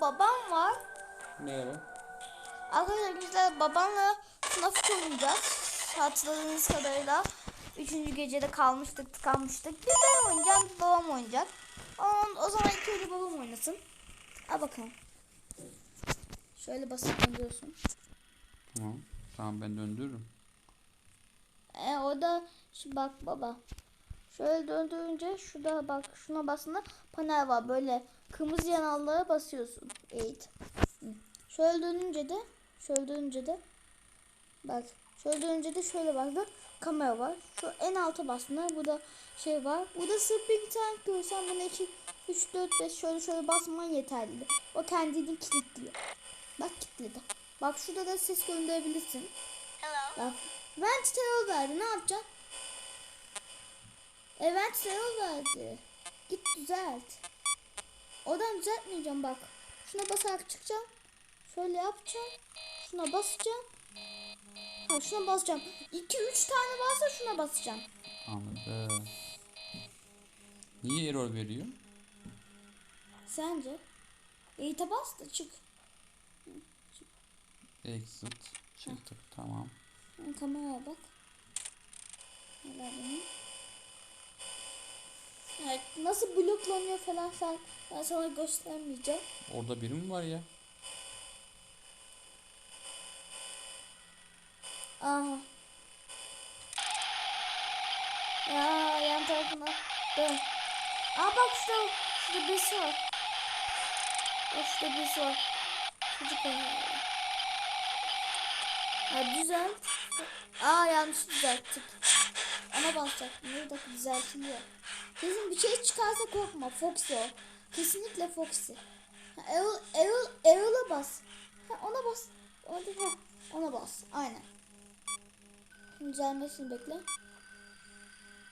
babam var. Merhaba. Arkadaşlar bizler babamla FNAF oynayacağız. Hatırladığınız kadarıyla. Üçüncü gecede kalmıştık, tıkanmıştık. Bir ben oynayacağım, bir babam oynayacak. O, o zaman ilk önce babam oynasın. Al bakalım. Şöyle basıp döndürüyorsun. Tamam. Tamam ben döndürürüm. E orada şimdi bak baba. Şöyle döndürünce şurada bak şuna basında panel var. Böyle kırmızı yanallara basıyorsun. Evet. Şöyle dönünce de şöyle dönünce de bak şöyle dönünce de şöyle bak da kamera var. Şu en alta bastığında burada şey var. Burada spring tank görsen buna 2 3 4 5 şöyle şöyle basman yeterli. O kendini kilitliyor. Bak kilitledi. Bak şurada da ses gönderebilirsin. Bak. Vent terör verdi. Ne yapacaksın? E vent terör verdi. Git düzelt. Oradan düzeltmeyeceğim bak. Şuna basarak çıkacağım. Şöyle yapacağım. Şuna basacağım. Ha şuna basacağım. 2 3 tane varsa şuna basacağım. Anladım. Niye error veriyor? Sence? Eğite bas da çık. Exit. Çıktık. Tamam. Ha, Kameraya bak. Neler Evet, nasıl bloklanıyor falan sen ben sana göstermeyeceğim. Orada biri mi var ya? Aha. Ya yan tarafına dön. Aa bak şurada, şurada birisi var. Bak şurada birisi var. Çocuk var. Ha düzelt. Aa yanlış düzelttik. Ona basacaktım. Bir dakika düzeltiliyor. Kesin bir şey çıkarsa korkma. Foxy o. Kesinlikle Foxy. Ha, Errol, Errol, Errol'a bas. Ha, ona bas. Ona, ha, ona bas. Aynen. Düzelmesini bekle.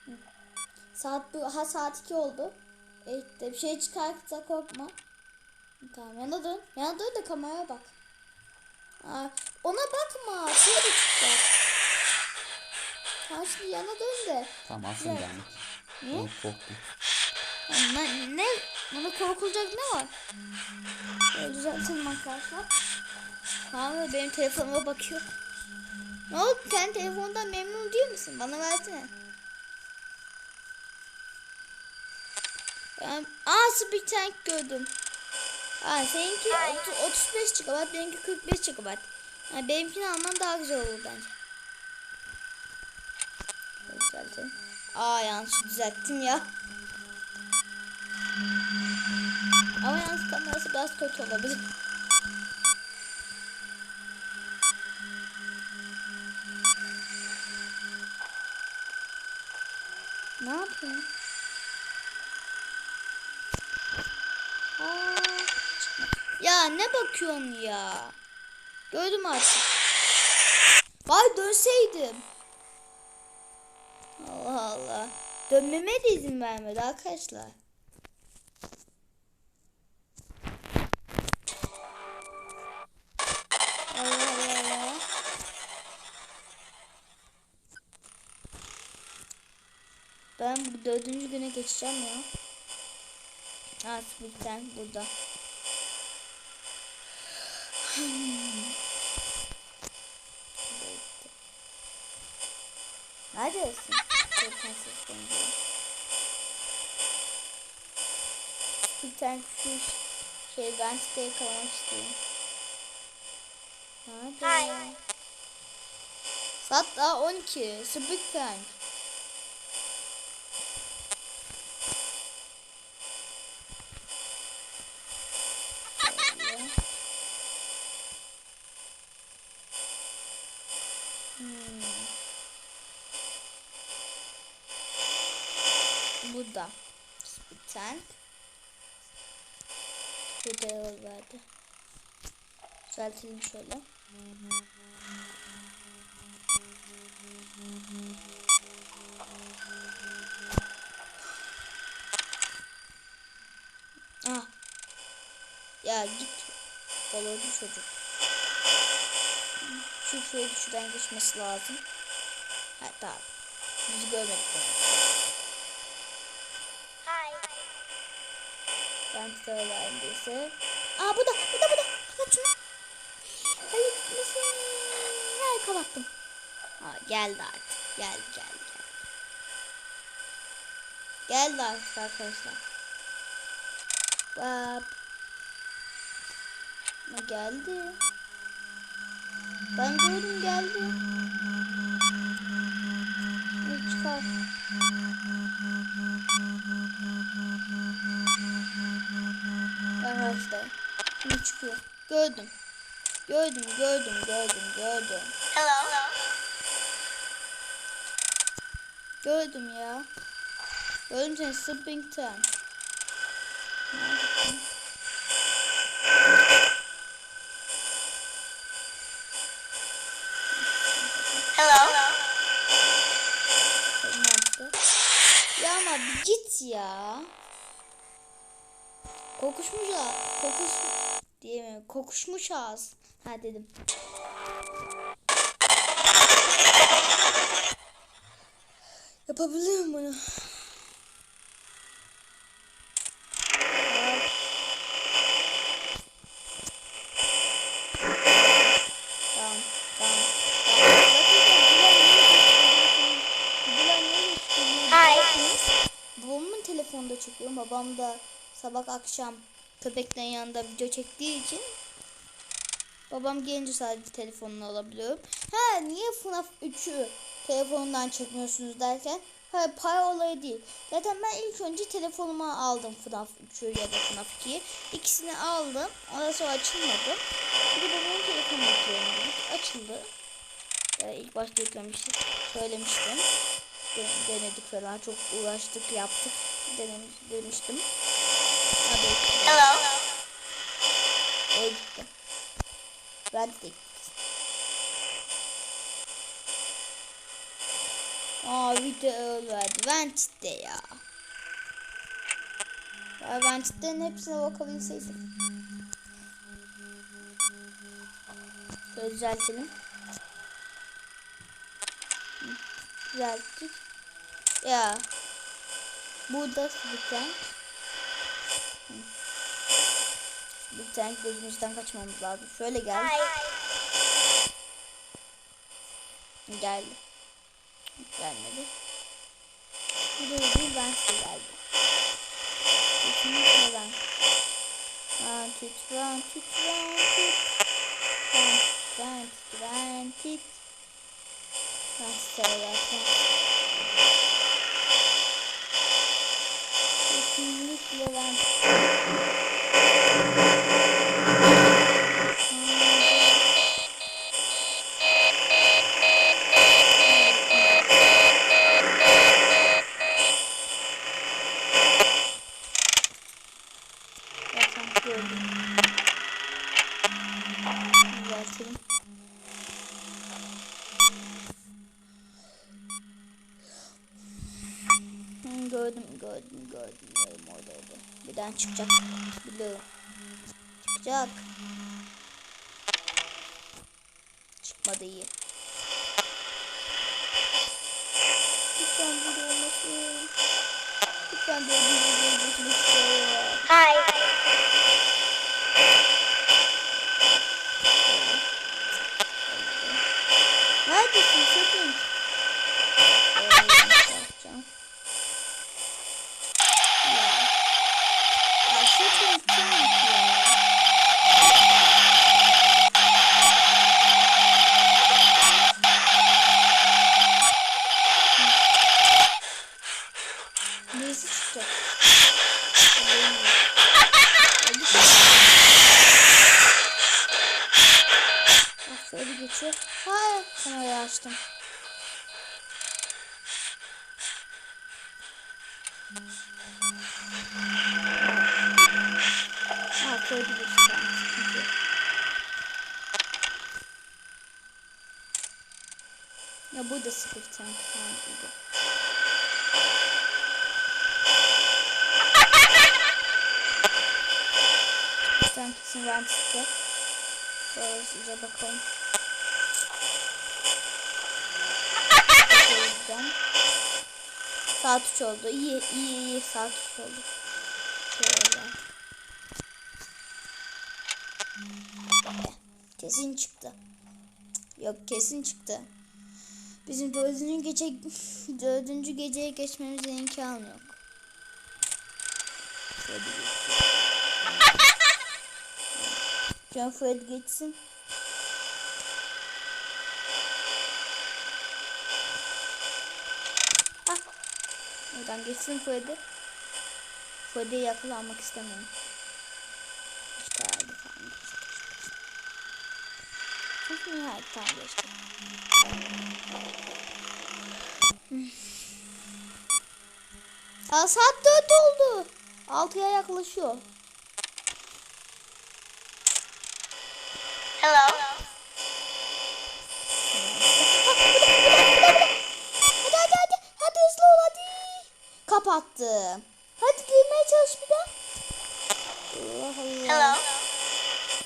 Hı. Saat bu ha saat 2 oldu. Evet bir şey çıkarsa korkma. Tamam yana dön. Yana dön de kameraya bak. Aa, ona bakma. Şöyle çıkacak. Ha şimdi yana dön de. Tamam aslında Evet. Niye? Çok korktum. Ne, ne? Buna korkulacak ne var? Şöyle düzeltelim arkadaşlar. Abi benim telefonuma bakıyor. Ne oldu? Sen telefondan memnun değil misin? Bana versene. Ben... Aa Speed Tank gördüm. Aa seninki otu- 35 GB, benimki 45 GB. Yani benimkini alman daha güzel olur bence. Düzeltelim. Aa yanlış düzelttim ya. Ama yalnız kamerası biraz kötü olabilir. Ne yapıyorsun? Aa, ya ne bakıyorsun ya? Gördüm artık. Vay dönseydim. Allah Allah. Dönmeme de izin vermedi arkadaşlar. Allah Allah. Ben bu dördüncü güne geçeceğim ya. Ha Split'ten burada. Neredesin? Zaten sesleniyorum. Split'ten şu şey ben siteye yakalamak istiyorum. Nerede? Saat daha 12. Split Tank. Şöyle. Hmm. Burada. Split Tank. Burada yol verdi. Düzeltelim şöyle. Ah. Ya git. Balonu çocuk. Şu şöyle şuradan geçmesi lazım. Ha tamam. Bizi görmedik. yani. Ben Vent'de öğrendiyse. Aa bu da bu da bu da. Kapat şunu. Hayır gitmesin. Hayır kapattım. Ha, geldi artık. Geldi geldi geldi. Geldi artık arkadaşlar. Bak. Ha, geldi. Ben gördüm geldi. Ne çıkar? Ne çıkıyor? Gördüm. Gördüm, gördüm, gördüm, gördüm. Hello. Gördüm ya. Gördüm seni Springton. Hello. Ya ama bir git ya. Kokuşmuş ağız. Kokuş diyemiyorum. Kokuşmuş ağız. Ha dedim. Yapabiliyorum bunu. Telefonda çekiyorum. Babam da sabah akşam köpeklerin yanında video çektiği için babam gelince sadece telefonunu alabiliyorum. Ha niye FNAF 3'ü telefonundan çekmiyorsunuz derken ha para olayı değil. Zaten ben ilk önce telefonuma aldım FNAF 3'ü ya da FNAF 2'yi. İkisini aldım. Ondan sonra açılmadı. Bir de babamın telefonunu yüklüyorum dedik. Açıldı. Ee, ilk başta yüklemiştik. Söylemiştim. De- denedik falan. Çok uğraştık, yaptık. Denemiş, demiştim. Hello. Eve gittim. Ben de gittim. Aa video verdi. Vent'te ya. Vent'te'nin hepsine bakabilseydim. Şöyle düzeltelim. Düzelttik. Ya. Burada sıvıken. Tane gözümüzden kaçmamız lazım. Şöyle gel. Geldi. Gelmedi. Bu da değil ben size geldi. Kesinlikle ben. Ben tit ben tit ben tit. Ben ben tit ben size gelsin. Kesinlikle ben. Zaten çıkacak. Biliyorum. Çıkacak. Çıkmadı iyi. Lütfen burada olmasın. Lütfen böyle bir video. Neredesin sakın? Şöyle yapacağım. Ya. Ya sakın çabuk ya. Neyse çıkacak. Haberim yok. Hadi Bak şöyle geçiyor. Hayır. Kamerayı açtım. Ha koydu geçti. Tamam, sıkıntı yok. Ya bu da sıfır sanki. Tamam burada. Sen kesin ben çıkacak. Şöyle size bakalım. Saat 3 oldu. İyi iyi iyi saat 3 oldu. Şöyle. Kesin çıktı. Yok kesin çıktı. Bizim dördüncü gece dördüncü geceye geçmemize imkan yok. Fred. Can Fred gitsin. Oradan geçsin Freddy. Freddy'ye yakalanmak istemiyorum. İşte herhalde tamam geçti. Çok nihayet tamam geçti. Aa, saat 4 oldu. 6'ya yaklaşıyor. Hello. Kapattım. Hadi girmeye çalış bir daha. Allah Allah. Hello.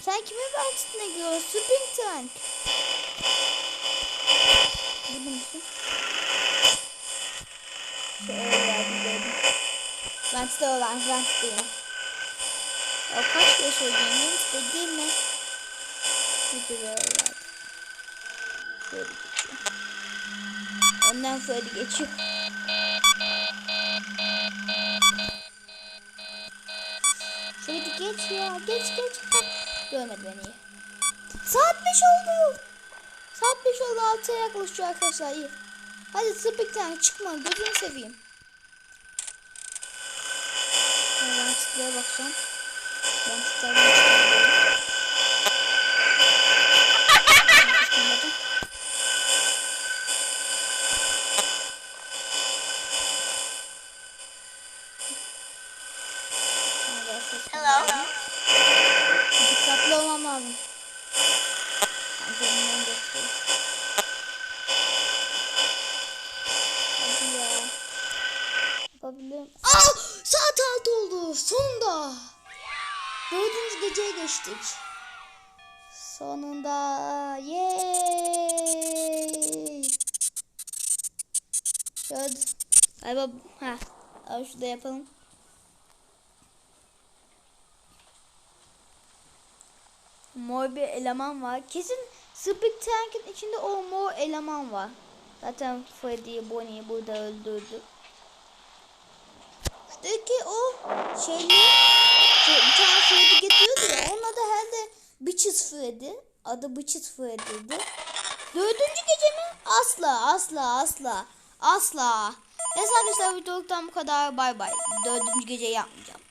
Sen kimin bahçesine giriyorsun? Spring Tank. Mısın? Şöyle yardım edelim. Vent'te olan Vent'teyim. Ya kaç? Vent'te girme. Bir de yardım. Şöyle geçiyor. Önden Freddy geçiyor. Geç ya. Geç geç. Heh, Görmedi beni iyi. Saat 5 oldu. Saat 5 oldu 6'ya yaklaşıyor arkadaşlar iyi. Hadi Spikten çıkma gözünü seveyim. Ben çıkmaya bakacağım. Ben çıkmaya bakacağım. Hello. Dikkatli olmam lazım. Ben önümden geçti. Hadi ya. Yapabilirim. Aa! Saat altı oldu. Sonunda. Dördüncü geceye geçtik. Sonunda. Yay. Şöyle. Galiba. Ha. Abi şurada yapalım. Mor bir eleman var. Kesin Spik Tank'in içinde o mor eleman var. Zaten Freddy'yi Bonnie'yi burada öldürdü. Şuradaki o şeyli şey, bir tane Freddy getiriyordu ya. Onun adı herhalde Bitches Freddy. Adı Bitches Freddy'di. Dördüncü gece mi? Asla asla asla. Asla. Neyse arkadaşlar videoluktan bu kadar. Bay bay. Dördüncü gece yapmayacağım.